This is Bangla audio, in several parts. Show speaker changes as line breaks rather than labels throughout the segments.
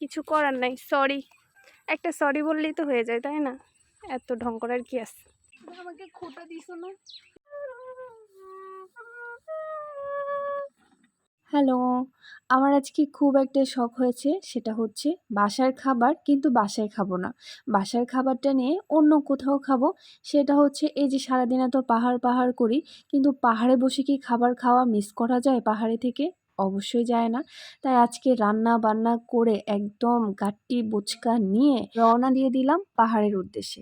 কিছু করার নাই সরি একটা সরি বললেই তো হয়ে যায় তাই না? এত ঢং করার কি আছে? আমাকে খোটা দিছো না? হ্যালো আমার আজকে খুব একটা শখ হয়েছে সেটা হচ্ছে বাসার খাবার কিন্তু বাসায় খাব না। বাসার খাবারটা নিয়ে অন্য কোথাও খাব সেটা হচ্ছে এই যে সারাদিন এত পাহাড় পাহাড় করি কিন্তু পাহাড়ে বসে কি খাবার খাওয়া মিস করা যায় পাহাড়ে থেকে? অবশ্যই যায় না। তাই আজকে রান্না বান্না করে একদম গাট্টি, বোচকা নিয়ে রওনা দিয়ে দিলাম পাহাড়ের উদ্দেশ্যে।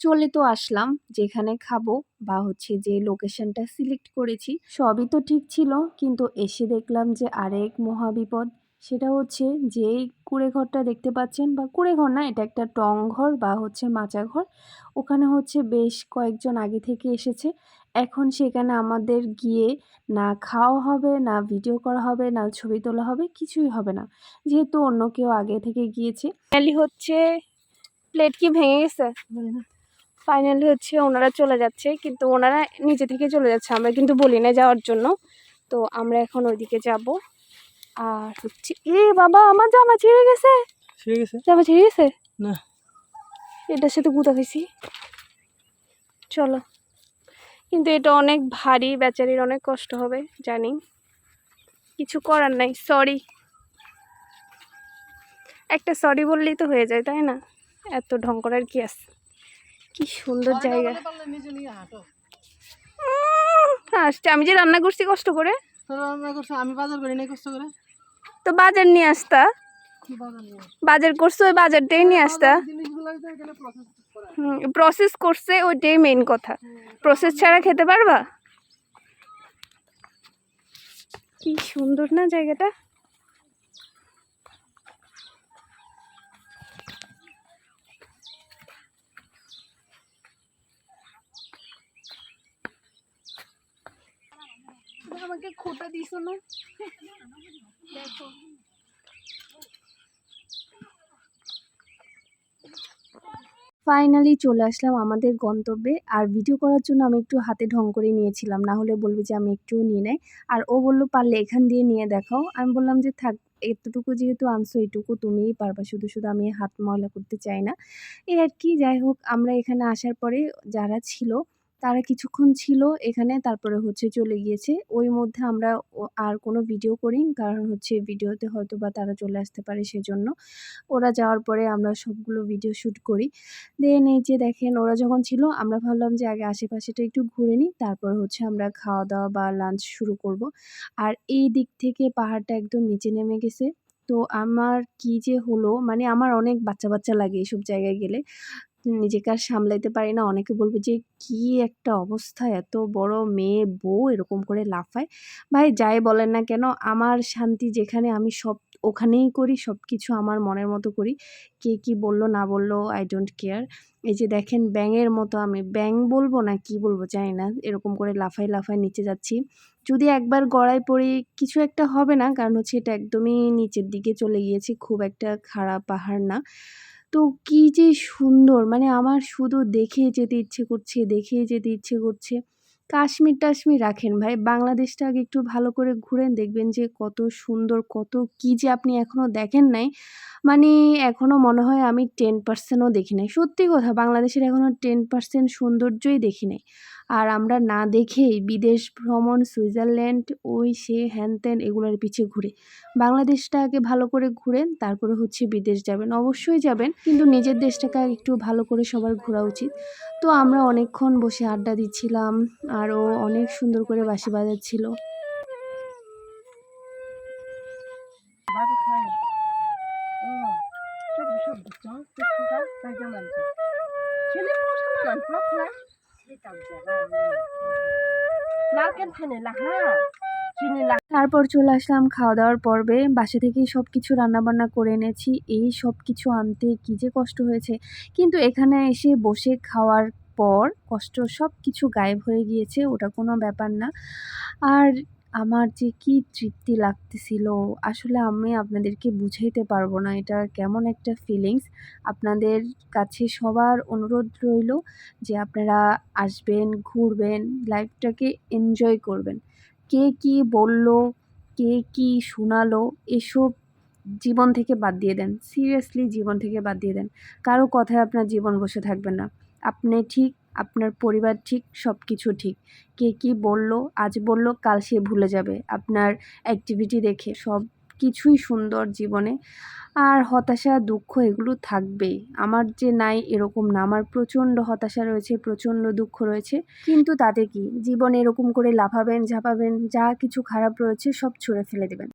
চলে তো আসলাম, যেখানে খাব বা হচ্ছে যে লোকেশনটা সিলেক্ট করেছি। সবই তো ঠিক ছিল, কিন্তু এসে দেখলাম যে আরেক মহাবিপদ। সেটা হচ্ছে যেই কুড়ে ঘরটা দেখতে পাচ্ছেন বা কুড়ে ঘর না এটা একটা টং ঘর বা হচ্ছে মাচা ঘর ওখানে হচ্ছে বেশ কয়েকজন আগে থেকে এসেছে। এখন সেখানে আমাদের গিয়ে না খাওয়া হবে না ভিডিও করা হবে না ছবি তোলা হবে কিছুই হবে না। যেহেতু অন্য কেউ আগে থেকে গিয়েছে। ফাইনালি হচ্ছে প্লেট কি ভেঙে গেছে? ফাইনালি হচ্ছে ওনারা চলে যাচ্ছে কিন্তু ওনারা নিজে থেকে চলে যাচ্ছে। আমরা কিন্তু বলি না যাওয়ার জন্য। তো আমরা এখন ওইদিকে যাব। আর হচ্ছে এ বাবা আমার জামা ছিঁড়ে গেছে।
ঠিক আছে
জামা ছিঁড়ে গেছে?
না।
এটার সাথে গুঁতা হয়েছি চলো। কিন্তু এটা অনেক ভারী বেচারির অনেক কষ্ট হবে জানি। কিছু করার নাই সরি একটা সরি বললেই তো হয়ে যায় তাই না? এত ঢং করার কি আছে? কি সুন্দর জায়গা। আসছে আমি যে রান্না করছি কষ্ট করে?
রান্না করছ আমি বাজার করি নাই কষ্ট করে?
তো বাজার নিয়ে আসতা।
বাজার
করছ, ওই বাজারটাই নিয়ে আসতা।
প্রসেস
করছে, ওইটাই মেইন কথা। প্রসেস ছাড়া খেতে পারবা? কি সুন্দর না জায়গাটা। আমাকে খোটা দিছো না? দেখো। ফাইনালি চলে আসলাম আমাদের গন্তব্যে। আর ভিডিও করার জন্য আমি একটু হাতে ঢং করে নিয়েছিলাম। না হলে বলবে যে আমি একটুও নিয়ে নেই। আর ও বলল, পারলে এখান দিয়ে নিয়ে দেখাও। আমি বললাম যে, থাক, এতটুকু যেহেতু আনছো এইটুকু তুমিই পারবা। শুধু শুধু আমি হাত ময়লা করতে চাই না। এই আর কি, যাই হোক, আমরা এখানে আসার পরে যারা ছিল তারা কিছুক্ষণ ছিল এখানে, তারপরে হচ্ছে চলে গিয়েছে। ওই মধ্যে আমরা আর কোনো ভিডিও করি কারণ হচ্ছে ভিডিওতে হয়তো বা তারা চলে আসতে পারে সেজন্য। ওরা যাওয়ার পরে আমরা সবগুলো ভিডিও শ্যুট করি। দেন এই যে দেখেন, ওরা যখন ছিল, আমরা ভাবলাম যে আগে আশেপাশেটা একটু ঘুরে নিই, তারপর হচ্ছে আমরা খাওয়া দাওয়া বা লাঞ্চ শুরু করব। আর এই দিক থেকে পাহাড়টা একদম নিচে নেমে গেছে। তো আমার কি যে হলো মানে আমার অনেক বাচ্চা বাচ্চা লাগে এসব জায়গায় গেলে। নিজেকে আর সামলাইতে পারি না। অনেকে বলবে যে, কি একটা অবস্থা, এত বড় মেয়ে, বউ এরকম করে লাফায়? ভাই, যাই বলেন না কেন, আমার শান্তি যেখানে আমি সব, ওখানেই করি সব কিছু আমার মনের মতো করি। কে কি বলল, না বলল আই ডোন্ট কেয়ার এই যে দেখেন, ব্যাঙের মতো আমি ব্যাং বলব না কি বলব জানি না, এরকম করে লাফাই লাফাই নিচে যাচ্ছি। যদি একবার গড়ায় পড়ি, কিছু একটা হবে না, কারণ হচ্ছে এটা একদমই নিচের দিকে চলে গিয়েছে, খুব একটা খারাপ পাহাড় না। তো কি যে সুন্দর! মানে আমার শুধু দেখে যেতে ইচ্ছে করছে, দেখে যেতে ইচ্ছে করছে। কাশ্মীর টাশ্মীর রাখেন ভাই। বাংলাদেশটা আগে একটু ভালো করে ঘুরেন, দেখবেন যে কত সুন্দর, কত কি যে আপনি এখনও দেখেন নাই। মানে এখনও মনে হয় আমি টেন পার্সেন্টও দেখি নাই। সত্যি কথা, বাংলাদেশের এখনও টেন পার্সেন্ট সৌন্দর্যই দেখি নাই। আর আমরা না দেখেই বিদেশ ভ্রমণ, সুইজারল্যান্ড, ওই সে, হ্যান ত্যান এগুলোর পিছে ঘুরে। বাংলাদেশটা আগে ভালো করে ঘুরেন তারপরে হচ্ছে বিদেশ যাবেন। অবশ্যই যাবেন, কিন্তু নিজের দেশটাকে একটু ভালো করে সবার ঘোরা উচিত। তো আমরা অনেকক্ষণ বসে আড্ডা দিচ্ছিলাম আর ও অনেক সুন্দর করে বাঁশি বাজাচ্ছিল। তারপর চলে আসলাম খাওয়া দাওয়ার পর্বে বাসা থেকেই সব কিছু রান্নাবান্না করে এনেছি এই সব কিছু আনতে কী যে কষ্ট হয়েছে কিন্তু এখানে এসে বসে খাওয়ার পর কষ্ট সব কিছু গায়েব হয়ে গিয়েছে ওটা কোনো ব্যাপার না আর আমার যে কি তৃপ্তি লাগতেছিল, আসলে আমি আপনাদেরকে বুঝাইতে পারব না। এটা কেমন একটা ফিলিংস আপনাদের কাছে সবার অনুরোধ রইল যে আপনারা আসবেন, ঘুরবেন লাইফটাকে এনজয় করবেন। কে কি বলল, কে কি শোনালো, এসব জীবন থেকে বাদ দিয়ে দেন। সিরিয়াসলি জীবন থেকে বাদ দিয়ে দেন। কারও কথায় আপনার জীবন বসে থাকবে না। আপনি ঠিক আপনার পরিবার ঠিক সব কিছু ঠিক। কে কী বলল, আজ বলল, কাল সে ভুলে যাবে। আপনার অ্যাক্টিভিটি দেখে সব কিছুই সুন্দর জীবনে। আর হতাশা, দুঃখ এগুলো থাকবেই। আমার যে নাই, এরকম না। আমার প্রচণ্ড হতাশা রয়েছে, প্রচণ্ড দুঃখ রয়েছে। কিন্তু তাতে কি? জীবন এরকম করে লাফাবেন, ঝাঁপাবেন, যা কিছু খারাপ রয়েছে, সব ছুঁড়ে ফেলে দেবেন।